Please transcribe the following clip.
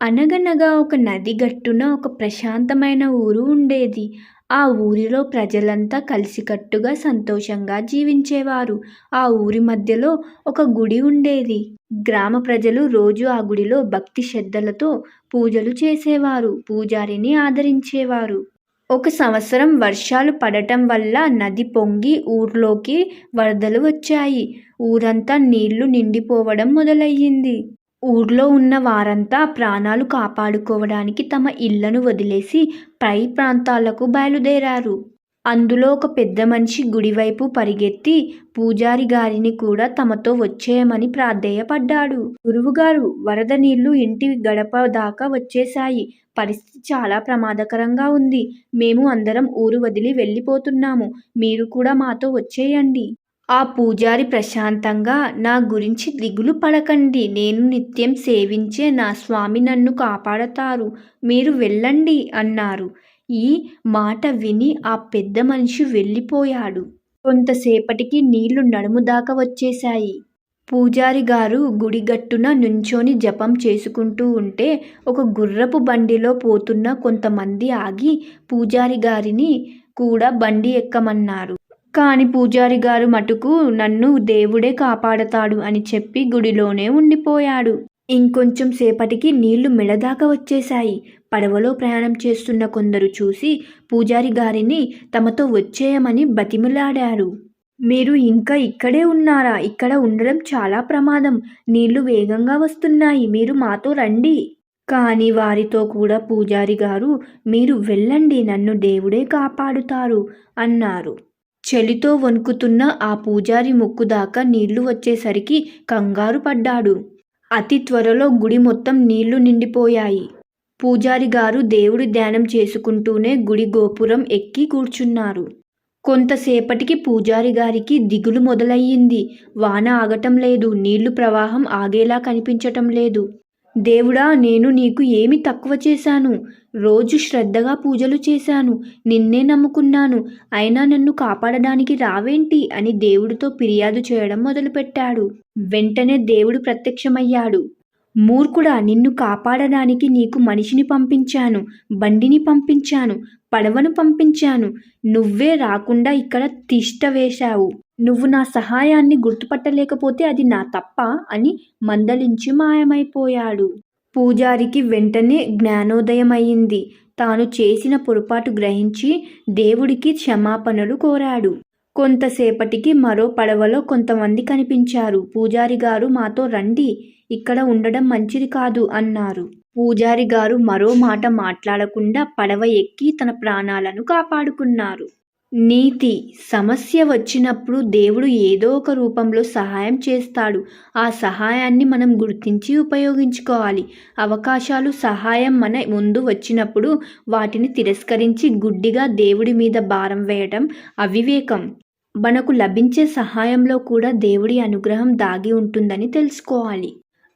అనగనగా ఒక నది గట్టున ఒక ప్రశాంతమైన ఊరు ఉండేది. ఆ ఊరిలో ప్రజలంతా కలిసికట్టుగా సంతోషంగా జీవించేవారు. ఆ ఊరి మధ్యలో ఒక గుడి ఉండేది. గ్రామ ప్రజలు రోజు ఆ గుడిలో భక్తి శ్రద్ధలతో పూజలు చేసేవారు. పూజారిని ఆదరించేవారు. ఒక సంవత్సరం వర్షాలు పడటం వల్ల నది పొంగి ఊర్లోకి వరదలు వచ్చాయి. ఊరంతా నీళ్ళు నిండిపోవడం మొదలయ్యింది. ఊర్లో ఉన్న వారంతా ప్రాణాలు కాపాడుకోవడానికి తమ ఇళ్ళను వదిలేసి పై ప్రాంతాలకు బయలుదేరారు. అందులో ఒక పెద్ద మనిషి గుడివైపు పరిగెత్తి పూజారి గారిని కూడా తమతో వచ్చేయమని ప్రాధేయపడ్డాడు. గురువుగారు వరద నీళ్ళు ఇంటి గడప దాకా వచ్చేశాయి. పరిస్థితి చాలా ప్రమాదకరంగా ఉంది. మేము అందరం ఊరు వదిలి వెళ్ళిపోతున్నాము మీరు కూడా మాతో వచ్చేయండి. ఆ పూజారి ప్రశాంతంగా నా గురించి దిగులు పడకండి. నేను నిత్యం సేవించే నా స్వామి నన్ను కాపాడతారు. మీరు వెళ్ళండి అన్నారు. ఈ మాట విని ఆ పెద్ద మనిషి వెళ్ళిపోయాడు. కొంతసేపటికి నీళ్ళు నడుము దాకా వచ్చేశాయి. పూజారి గారు గుడి గట్టున నుంచొని జపం చేసుకుంటూ ఉంటే ఒక గుర్రపు బండిలో పోతున్న కొంతమంది ఆగి పూజారి గారిని కూడా బండి ఎక్కమన్నారు. కాని పూజారి గారు మటుకు నన్ను దేవుడే కాపాడతాడు అని చెప్పి గుడిలోనే ఉండిపోయాడు. ఇంకొంచెం సేపటికి నీళ్ళు మెడదాకా వచ్చేశాయి. పడవలో ప్రయాణం చేస్తున్న కొందరు చూసి పూజారి గారిని తమతో వచ్చేయమని బతిమిలాడారు. మీరు ఇంకా ఇక్కడే ఉన్నారా? ఇక్కడ ఉండడం చాలా ప్రమాదం. నీళ్ళు వేగంగా వస్తున్నాయి. మీరు మాతో రండి. కానీ వారితో కూడా పూజారి గారు మీరు వెళ్ళండి. నన్ను దేవుడే కాపాడుతారు అన్నారు. చలితో వణుకుతున్న ఆ పూజారి ముక్కు దాకా నీళ్ళు వచ్చేసరికి కంగారు పడ్డాడు. అతి త్వరలో గుడి మొత్తం నీళ్ళు నిండిపోయాయి. పూజారి గారు దేవుడి ధ్యానం చేసుకుంటూనే గుడి గోపురం ఎక్కి కూర్చున్నారు. కొంతసేపటికి పూజారి గారికి దిగులు మొదలయ్యింది. వాన ఆగటం లేదు. నీళ్ళు ప్రవాహం ఆగేలా కనిపించటం లేదు. దేవుడా! నేను నీకు ఏమి తక్కువ చేశాను? రోజు శ్రద్ధగా పూజలు చేశాను. నిన్నే నమ్ముకున్నాను. అయినా నన్ను కాపాడడానికి రావేంటి? అని దేవుడితో ఫిర్యాదు చేయడం మొదలుపెట్టాడు. వెంటనే దేవుడు ప్రత్యక్షమయ్యాడు. మూర్ఖుడా! నిన్ను కాపాడడానికి నీకు మనిషిని పంపించాను. బండిని పంపించాను. పడవను పంపించాను. నువ్వే రాకుండా ఇక్కడ తిష్ట వేశావు. నువ్వు నా సహాయాన్ని గుర్తుపట్టలేకపోతే అది నా తప్ప అని మందలించి మాయమైపోయాడు. పూజారికి వెంటనే జ్ఞానోదయమయింది. తాను చేసిన పొరపాటు గ్రహించి దేవుడికి క్షమాపణలు కోరాడు. కొంతసేపటికి మరో పడవలో కొంతమంది కనిపించారు. పూజారి గారు మాతో రండి. ఇక్కడ ఉండడం మంచిది కాదు అన్నారు. పూజారి గారు మరో మాట మాట్లాడకుండా పడవ ఎక్కి తన ప్రాణాలను కాపాడుకున్నారు. నీతి సమస్య వచ్చినప్పుడు దేవుడు ఏదో ఒక రూపంలో సహాయం చేస్తాడు. ఆ సహాయాన్ని మనం గుర్తించి ఉపయోగించుకోవాలి. అవకాశాలు, సహాయం మన ముందు వచ్చినప్పుడు వాటిని తిరస్కరించి గుడ్డిగా దేవుడి మీద భారం వేయటం అవివేకం. మనకు లభించే సహాయంలో కూడా దేవుడి అనుగ్రహం దాగి ఉంటుందని తెలుసుకోవాలి.